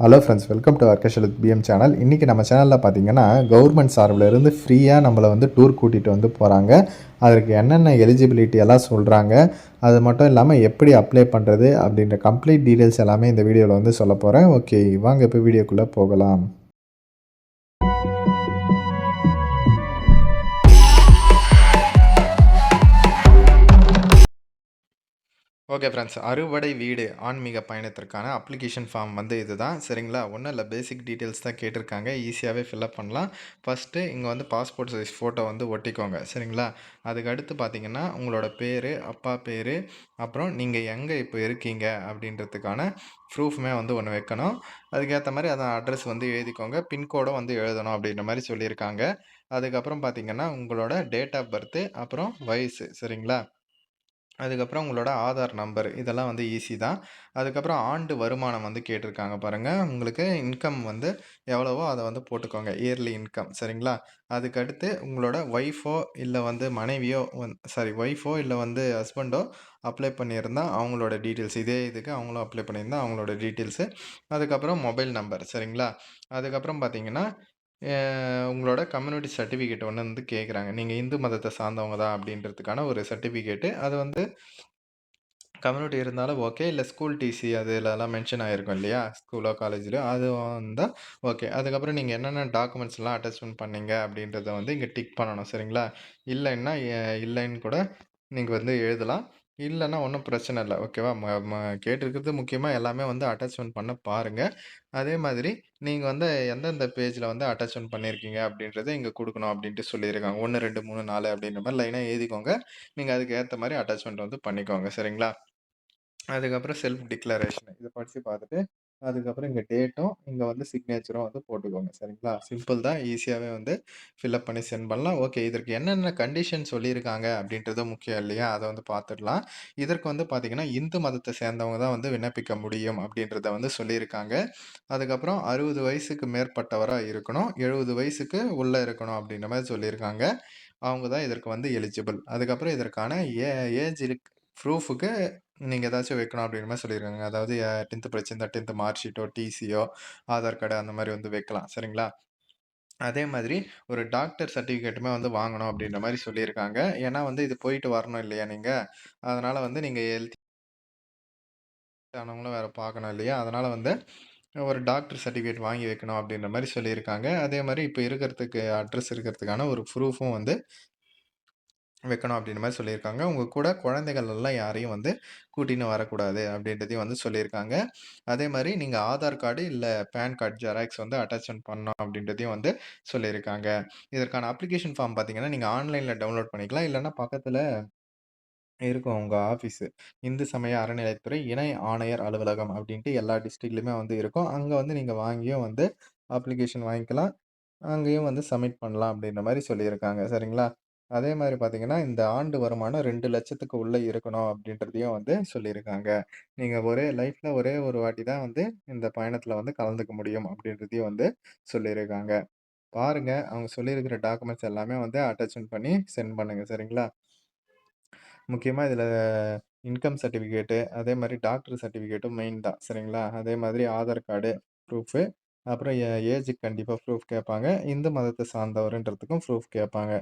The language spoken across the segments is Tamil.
ஹலோ ஃப்ரெண்ட்ஸ் வெல்கம் டு அர்கஷல் பிஎம் சேனல் இன்றைக்கி நம்ம சேனலில் பார்த்தீங்கன்னா கவர்மெண்ட் சார்பில் இருந்து ஃப்ரீயாக நம்மளை வந்து டூர் கூட்டிகிட்டு வந்து போகிறாங்க அதற்கு என்னென்ன எலிஜிபிலிட்டி எல்லாம் சொல்கிறாங்க அது மட்டும் இல்லாமல் எப்படி அப்ளை பண்ணுறது அப்படின்ற கம்ப்ளீட் டீட்டெயில்ஸ் எல்லாமே இந்த வீடியோவில் வந்து சொல்ல போகிறேன் ஓகே வாங்க இப்போ வீடியோக்குள்ளே போகலாம். ஓகே ஃப்ரெண்ட்ஸ் அறுவடை வீடு ஆன்மீக பயணத்திற்கான அப்ளிகேஷன் ஃபார்ம் வந்து இதுதான். சரிங்களா? ஒன்றும் இல்லை. பேசிக் டீட்டெயில்ஸ் தான் கேட்டிருக்காங்க. ஈஸியாகவே ஃபில்அப் பண்ணலாம். ஃபஸ்ட்டு இங்கே வந்து பாஸ்போர்ட் சைஸ் ஃபோட்டோ வந்து ஒட்டிக்கோங்க. சரிங்களா? அதுக்கு அடுத்து பார்த்தீங்கன்னா உங்களோட பேர் அப்பா பேர் அப்புறம் நீங்கள் எங்கே இப்போ இருக்கீங்க அப்படின்றதுக்கான ப்ரூஃப்மே வந்து ஒன்று வைக்கணும். அதுக்கேற்ற மாதிரி அதான் அட்ரஸ் வந்து எழுதிக்கோங்க. பின்கோடும் வந்து எழுதணும் அப்படின்ற மாதிரி சொல்லியிருக்காங்க. அதுக்கப்புறம் பார்த்தீங்கன்னா உங்களோட டேட் ஆஃப் பர்த்து அப்புறம் வயசு. சரிங்களா? அதுக்கப்புறம் உங்களோட ஆதார் நம்பர் இதெல்லாம் வந்து ஈஸி தான். அதுக்கப்புறம் ஆண்டு வருமானம் வந்து கேட்டிருக்காங்க பாருங்கள் உங்களுக்கு இன்கம் வந்து எவ்வளவோ அதை வந்து போட்டுக்கோங்க. இயர்லி இன்கம் சரிங்களா? அதுக்கடுத்து உங்களோட ஒய்ஃபோ இல்லை வந்து மனைவியோ வந் சாரி ஒய்ஃபோ இல்லை வந்து ஹஸ்பண்டோ அப்ளை பண்ணியிருந்தால் அவங்களோட டீட்டெயில்ஸ் இதே இதுக்கு அவங்களும் அப்ளை பண்ணியிருந்தால் அவங்களோட டீட்டெயில்ஸு அதுக்கப்புறம் மொபைல் நம்பர் சரிங்களா? அதுக்கப்புறம் பார்த்தீங்கன்னா உங்களோட கம்யூனிட்டி சர்டிஃபிகேட் ஒன்று வந்து கேட்குறாங்க நீங்கள் இந்து மதத்தை சார்ந்தவங்க தான் அப்படின்றதுக்கான ஒரு சர்டிஃபிகேட்டு. அது வந்து கம்யூனிட்டி இருந்தாலும் ஓகே. இல்லை ஸ்கூல் டிசி அதுலலாம் மென்ஷன் ஆகிருக்கும் இல்லையா? ஸ்கூலோ காலேஜிலோ அது வந்தால் ஓகே. அதுக்கப்புறம் நீங்கள் என்னென்ன டாக்குமெண்ட்ஸ்லாம் அட்டாச்மெண்ட் பண்ணீங்க அப்படின்றத வந்து இங்கே டிக் பண்ணணும். சரிங்களா? இல்லைன்னா இல்லைன்னு கூட நீங்கள் வந்து எழுதலாம். இல்லைன்னா ஒன்றும் பிரச்சனை இல்லை. ஓகேவா? ம ம கேட்டிருக்கிறது முக்கியமாக எல்லாமே வந்து அட்டாச்மெண்ட் பண்ண பாருங்கள் அதே மாதிரி நீங்கள் வந்து எந்தெந்த பேஜில் வந்து அட்டாச்மெண்ட் பண்ணியிருக்கீங்க அப்படின்றத இங்கே கொடுக்கணும் அப்படின்ட்டு சொல்லியிருக்காங்க. ஒன்று ரெண்டு மூணு நாலு அப்படின்ற மாதிரி லைனாக எழுதிக்கோங்க. நீங்கள் அதுக்கு ஏற்ற மாதிரி அட்டாச்மெண்ட் வந்து பண்ணிக்கோங்க. சரிங்களா? அதுக்கப்புறம் செல்ஃப் டிக்ளரேஷன் இதை படித்து பார்த்துட்டு அதுக்கப்புறம் இங்கே டேட்டும் இங்கே வந்து சிக்னேச்சரும் வந்து போட்டுக்கோங்க. சரிங்களா? சிம்பிள் தான். ஈஸியாகவே வந்து ஃபில்அப் பண்ணி சென்ட் பண்ணலாம். ஓகே இதற்கு என்னென்ன கண்டிஷன் சொல்லியிருக்காங்க அப்படின்றது முக்கியம் இல்லையா? அதை வந்து பார்த்துடலாம். இதற்கு வந்து பார்த்திங்கன்னா இந்து மதத்தை சேர்ந்தவங்க தான் வந்து விண்ணப்பிக்க முடியும் அப்படின்றத வந்து சொல்லியிருக்காங்க. அதுக்கப்புறம் அறுபது வயசுக்கு மேற்பட்டவராக இருக்கணும். எழுபது வயசுக்கு உள்ளே இருக்கணும் அப்படின்ற மாதிரி சொல்லியிருக்காங்க. அவங்க தான் இதற்கு வந்து எலிஜிபிள் அதுக்கப்புறம் இதற்கான ஏ ஏஜ் ப்ரூஃபுக்கு நீங்கள் ஏதாச்சும் வைக்கணும் அப்படின்ற மாதிரி சொல்லியிருக்காங்க அதாவது டென்த்து படிச்சிருந்தா டென்த்து மார்க் ஷீட்டோ டிசியோ ஆதார் கார்டு அந்த மாதிரி வந்து வைக்கலாம். சரிங்களா? அதே மாதிரி ஒரு டாக்டர் சர்டிஃபிகேட்டுமே வந்து வாங்கணும் அப்படின்ற மாதிரி சொல்லியிருக்காங்க ஏன்னா வந்து இது போயிட்டு வரணும் இல்லையா நீங்கள் அதனால் வந்து நீங்கள் ஹெல்த் ஆனவங்களும் வேறு பார்க்கணும் இல்லையா? அதனால் வந்து ஒரு டாக்டர் சர்டிஃபிகேட் வாங்கி வைக்கணும் அப்படின்ற மாதிரி சொல்லியிருக்காங்க அதே மாதிரி இப்போ இருக்கிறதுக்கு அட்ரஸ் இருக்கிறதுக்கான ஒரு ப்ரூஃபும் வந்து வைக்கணும் அப்படின்ற மாதிரி சொல்லியிருக்காங்க. உங்கள் கூட குழந்தைகள் எல்லாம் யாரையும் வந்து கூட்டின்னு வரக்கூடாது அப்படின்றதையும் வந்து சொல்லியிருக்காங்க. அதே மாதிரி நீங்கள் ஆதார் கார்டு இல்லை பேன் கார்டு ஜெராக்ஸ் வந்து அட்டாச்மெண்ட் பண்ணணும் அப்படின்றதையும் வந்து சொல்லியிருக்காங்க. இதற்கான அப்ளிகேஷன் ஃபார்ம் பார்த்தீங்கன்னா நீங்கள் ஆன்லைனில் டவுன்லோட் பண்ணிக்கலாம். இல்லைன்னா பக்கத்தில் இருக்கும் உங்கள் ஆஃபீஸு இந்து சமய அறநிலையத்துறை இணை ஆணையர் அலுவலகம் அப்படின்ட்டு எல்லா டிஸ்ட்ரிக்ட்லையுமே வந்து இருக்கும். அங்கே வந்து நீங்கள் வாங்கியும் வந்து அப்ளிகேஷன் வாங்கிக்கலாம். அங்கேயும் வந்து சப்மிட் பண்ணலாம் அப்படின்ற மாதிரி சொல்லியிருக்காங்க. சரிங்களா? அதே மாதிரி பார்த்தீங்கன்னா, இந்த ஆண்டு வருமானம் ரெண்டு லட்சத்துக்கு உள்ளே இருக்கணும் அப்படின்றதையும் வந்து சொல்லியிருக்காங்க. நீங்கள் ஒரே லைஃப்பில் ஒரே ஒரு வாட்டி தான் வந்து இந்த பயணத்தில் வந்து கலந்துக்க முடியும் அப்படின்றதையும் வந்து சொல்லியிருக்காங்க. பாருங்கள் அவங்க சொல்லியிருக்கிற டாக்குமெண்ட்ஸ் எல்லாமே வந்து அட்டாச்மெண்ட் பண்ணி சென்ட் பண்ணுங்கள் சரிங்களா? முக்கியமாக இதில் இன்கம் சர்டிஃபிகேட்டு, அதே மாதிரி டாக்டர் சர்டிஃபிகேட்டும் மெயின் தான். சரிங்களா? அதே மாதிரி ஆதார் கார்டு ப்ரூஃபு அப்புறம் ஏ ஏஜுக்கு கண்டிப்பாக ப்ரூஃப் கேட்பாங்க. இந்து மதத்தை சார்ந்தவருன்றதுக்கும் ப்ரூஃப் கேட்பாங்க.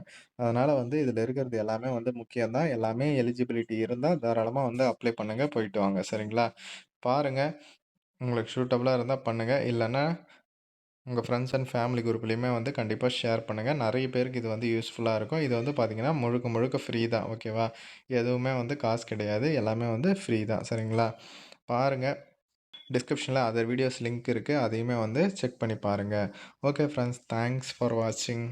அதனால் வந்து இதில் இருக்கிறது எல்லாமே வந்து முக்கியம் தான் எல்லாமே எலிஜிபிலிட்டி இருந்தால் தாராளமாக வந்து அப்ளை பண்ணுங்கள் போயிட்டு வாங்க. சரிங்களா? பாருங்கள் உங்களுக்கு சூட்டபுளாக இருந்தால் பண்ணுங்கள் இல்லைன்னா உங்கள் ஃப்ரெண்ட்ஸ் அண்ட் ஃபேமிலி குரூப்லேயுமே வந்து கண்டிப்பாக ஷேர் பண்ணுங்கள் நிறைய பேருக்கு இது வந்து யூஸ்ஃபுல்லாக இருக்கும். இது வந்து பார்த்திங்கன்னா முழுக்க முழுக்க ஃப்ரீ தான். ஓகேவா எதுவுமே வந்து காசு கிடையாது. எல்லாமே வந்து ஃப்ரீ தான். சரிங்களா? பாருங்கள் டிஸ்கிரிப்ஷனில் அதர் வீடியோஸ் லிங்க் இருக்குது அதையுமே வந்து செக் பண்ணி பாருங்கள் ஓகே ஃப்ரெண்ட்ஸ் தேங்க்ஸ் ஃபார் வாட்சிங்